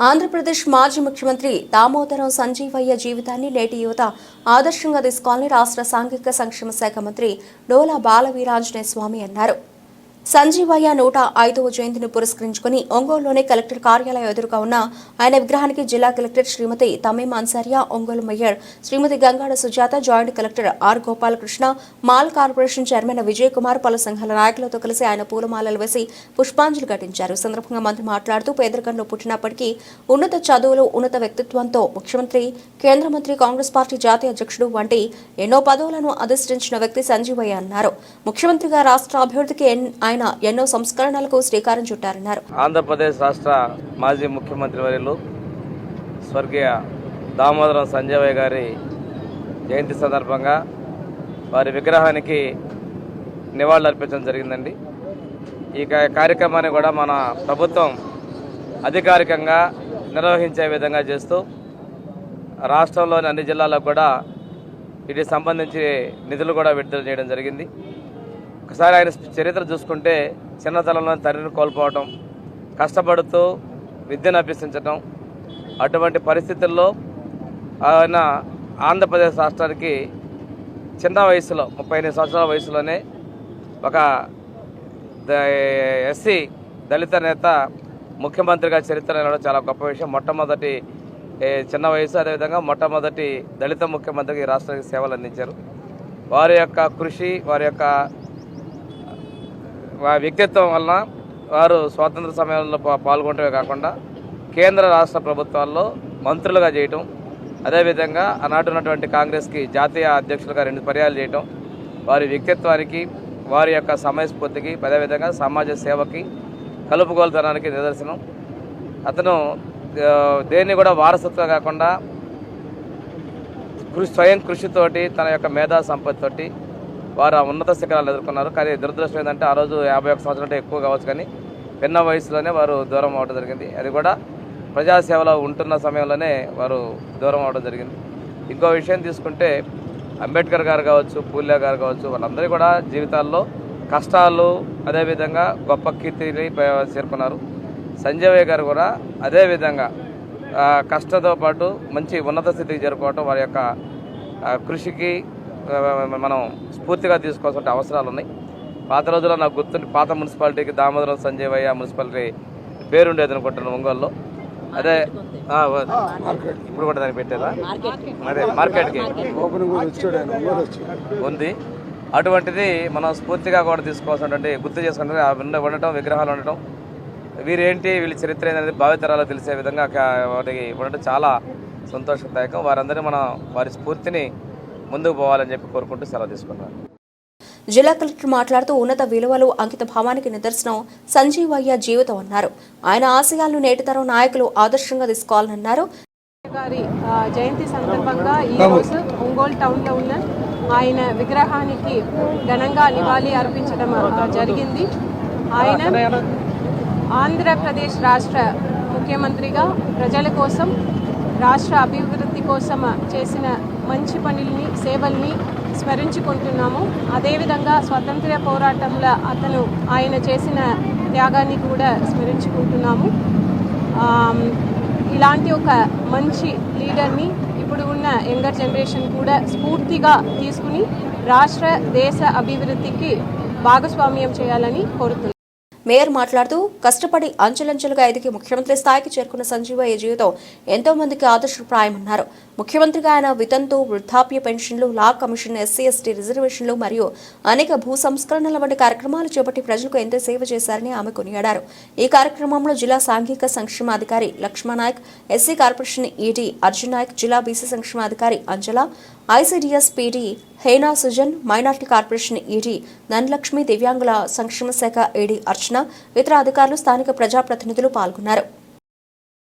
ఆంధ్రప్రదేశ్ మాజీ ముఖ్యమంత్రి దామోదరం సంజీవయ్య జీవితాన్ని నేటి యువత ఆదర్శంగా తీసుకోవాలని రాష్ట్ర సాంఘిక సంక్షేమ శాఖ మంత్రి డోలా బాలవీరాంజనేయ స్వామి అన్నారు. సంజీవయ్య నూట ఐదవ జయంతిని పురస్కరించుకుని ఒంగోలులోని కలెక్టర్ కార్యాలయం ఎదురుగా ఉన్న ఆయన విగ్రహానికి జిల్లా collector Shrimati Tamim Ansaria Ongole mayor Shrimati Gangada Sujatha joint collector R Gopalakrishna mall corporation chairman Vijay Kumar పలు సంఘాల నాయకులతో కలిసి ఆయన పూలమాలలు వేసి పుష్పాంజలి ఘటించారు. సందర్భంగా మంత్రి మాట్లాడుతూ పేదరికంలో పుట్టినప్పటికీ ఉన్నత చదువులు ఉన్నత వ్యక్తిత్వంతో ముఖ్యమంత్రి కేంద్ర మంత్రి కాంగ్రెస్ పార్టీ జాతీయ అధ్యక్షుడు వంటి ఎన్నో పదవులను అధిష్ఠించిన వ్యక్తి సంజీవయ్య అన్నారు. ముఖ్యమంత్రిగా రాష్ట్ర అభివృద్ధికి ఆయన ఆయన ఎన్నో సంస్కరణలకు శ్రీకారం చుట్టారన్నారు. ఆంధ్రప్రదేశ్ రాష్ట్ర మాజీ ముఖ్యమంత్రి వర్యులు స్వర్గీయ దామోదరం సంజయ్ గారి జయంతి సందర్భంగా వారి విగ్రహానికి నివాళులు అర్పించడం జరిగిందండి. ఈ కార్యక్రమాన్ని కూడా మన ప్రభుత్వం అధికారికంగా నిర్వహించే విధంగా చేస్తూ రాష్ట్రంలోని అన్ని జిల్లాలకు కూడా వీటికి సంబంధించి నిధులు కూడా విడుదల చేయడం జరిగింది. ఒకసారి ఆయన చరిత్ర చూసుకుంటే చిన్నతనంలో తండ్రిని కోల్పోవటం కష్టపడుతూ విద్యను అభ్యసించటం అటువంటి పరిస్థితుల్లో ఆయన ఆంధ్రప్రదేశ్ రాష్ట్రానికి చిన్న వయసులో ముప్పై ఎనిమిది సంవత్సరాల వయసులోనే ఒక ఎస్సీ దళిత నేత ముఖ్యమంత్రిగా చరిత్ర నిలవడం చాలా గొప్ప విషయం. మొట్టమొదటి చిన్న వయసు అదేవిధంగా మొట్టమొదటి దళిత ముఖ్యమంత్రికి రాష్ట్రానికి సేవలు అందించారు. వారి యొక్క కృషి వారి యొక్క వ్యక్తిత్వం వలన వారు స్వాతంత్ర సమయంలో పాల్గొనటమే కాకుండా కేంద్ర రాష్ట్ర ప్రభుత్వాల్లో మంత్రులుగా చేయటం అదేవిధంగా ఆనాటి ఉన్నటువంటి కాంగ్రెస్కి జాతీయ అధ్యక్షులుగా రెండు పర్యాలు చేయటం వారి వ్యక్తిత్వానికి వారి యొక్క సమయస్ఫూర్తికి అదేవిధంగా సమాజ సేవకి కలుపుకోలుతనానికి నిదర్శనం. అతను దేన్ని కూడా వారసత్వం కాకుండా కృషి స్వయం కృషితోటి తన యొక్క మేధా సంపత్తితోటి వారు ఆ ఉన్నత శిఖరాలు ఎదుర్కొన్నారు. కానీ దురదృష్టం ఏంటంటే ఆ రోజు యాభై ఒక్క సంవత్సరం అంటే ఎక్కువ కావచ్చు కానీ పిన్న వయసులోనే వారు దూరం అవడం జరిగింది. అది కూడా ప్రజాసేవలో ఉంటున్న సమయంలోనే వారు దూరం అవడం జరిగింది. ఇంకో విషయం తీసుకుంటే అంబేద్కర్ గారు కావచ్చు పూల్యా గారు కావచ్చు వాళ్ళందరూ కూడా జీవితాల్లో కష్టాలు అదేవిధంగా గొప్ప కీర్తిని చేరుకున్నారు. సంజయ్ గారు కూడా అదేవిధంగా కష్టంతో పాటు మంచి ఉన్నత స్థితికి చేరుకోవటం వారి యొక్క కృషికి మనం స్ఫూర్తిగా తీసుకోవాల్సిన అవసరాలు ఉన్నాయి. పాత రోజుల్లో నాకు గుర్తుండి పాత మున్సిపాలిటీకి దామోదరం సంజయవయ్య మున్సిపాలిటీ పేరుండేది అనుకుంటున్నాను ఒంగోలులో. అదే ఇప్పుడు కూడా దానికి పెట్టారా అదే మార్కెట్కి. ఉంది. అటువంటిది మనం స్ఫూర్తిగా కూడా తీసుకోవాల్సినటువంటి గుర్తు చేసుకుంటే ఉండటం విగ్రహాలు ఉండటం వీరేంటి వీళ్ళ చరిత్ర ఏంటనేది భావితరాలు తెలిసే విధంగా వాటికి ఉండటం చాలా సంతోషదాయకం. వారందరినీ మనం వారి స్ఫూర్తిని ముందుకు పోవాలని చెప్పి కోరుకుంటూ సెలవు తీసుకున్నాను జిల్లా కలెక్టర్ మాట్లాడుతూ ఉన్నత విలువలు అంకిత భావానికి నిదర్శనం సంజీవయ్య జీవితం అన్నారు. ఆయన ఆశయాలను నేటితరం నాయకులు ఆదర్శంగా తీసుకోవాలన్నారు. గారి జయంతి సందర్భంగా ఈ రోజు ఒంగోలు టౌన్లో ఉన్న ఆయన విగ్రహానికి ఘనంగా నివాళి అర్పించడం జరిగింది. ఆయన ఆంధ్రప్రదేశ్ రాష్ట్ర ముఖ్యమంత్రిగా ప్రజల కోసం రాష్ట్ర అభివృద్ధి కోసం చేసిన మంచి పనుల్ని సేవల్ని స్మరించుకుంటున్నాము. అదేవిధంగా స్వతంత్ర పోరాటంలో అతను ఆయన చేసిన త్యాగాన్ని కూడా స్మరించుకుంటున్నాము. ఇలాంటి ఒక మంచి లీడర్ని ఇప్పుడు ఉన్న యంగర్ జనరేషన్ కూడా స్ఫూర్తిగా తీసుకుని రాష్ట్ర దేశ అభివృద్ధికి భాగస్వామ్యం చేయాలని కోరుతున్నాను మేయర్ మాట్లాడుతూ కష్టపడి అంచెలంచెలుగా ఎదిగి ముఖ్యమంత్రి స్థాయికి చేరుకున్న సంజీవయ్య జీవితం ఎంతో మందికి ఆదర్శప్రాయమన్నారు. ముఖ్యమంత్రిగా ఆయన వితంతు వృద్ధాప్య పెన్షన్లు లా కమిషన్ ఎస్సీ ఎస్టీ రిజర్వేషన్లు మరియు అనేక భూ సంస్కరణల వంటి కార్యక్రమాలు చేపట్టి ప్రజలకు ఎంతో సేవ చేశారని ఆమె కొనియాడారు. ఈ కార్యక్రమంలో జిల్లా సాంఘిక సంక్షేమాధికారి Lakshmana Naik SC corporation ED Arjun Naik జిల్లా BC సంక్షేమాధికారి Anjala ICDS PD Hena Sujan minority corporation ED Dhanalakshmi దివ్యాంగుల సంక్షేమ శాఖ ఈడీ అర్చన ఇతర అధికారులు స్థానిక ప్రజాప్రతినిధులు పాల్గొన్నారు.